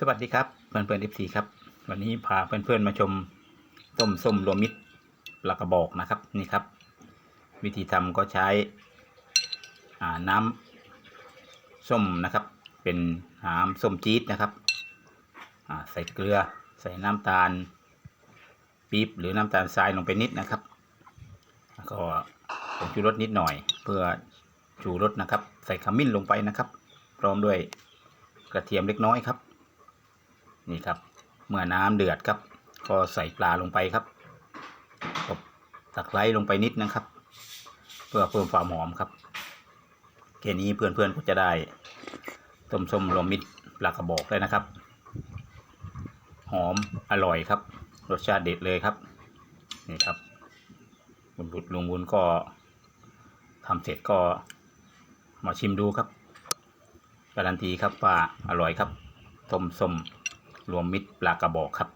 สวัสดีครับเพื่อนเพื่อนๆ FC ครับ วันนี้พาเพื่อนเพื่อนมาชมต้มส้มรวมมิตรปลากระบอกนะครับนี่ครับ วิธีทำก็ใช้อ่าน้ำส้มนะครับ เป็นน้ำส้มจี๊ดนะครับอ่าใส่เกลือใส่น้ำตาลปี๊บหรือน้ำตาลทรายลงไปนิดนะครับแล้วก็ผงชูรสนิดหน่อย เพื่อชูรสนะครับ ใส่ขมิ้นลงไปนะครับ พร้อมด้วยกระเทียมเล็กน้อยครับ นี่ครับ เมื่อน้ำเดือดครับ ก็ใส่ปลาลงไปครับกบตะไคร้ลงไปนิดนะครับ เพื่อเพิ่มความหอมครับแค่นี้เพื่อนๆก็จะได้ต้มส้มรวมมิตรปลากระบอกเลยนะครับ หอมอร่อยครับ รสชาติเด็ดเลยครับ นี่ครับบุญบุตรลุงบุญก็ทำเสร็จก็มาชิมดูครับการันตีครับว่าอร่อยครับต้มส้ม รวมมิตรปลากระบอกครับ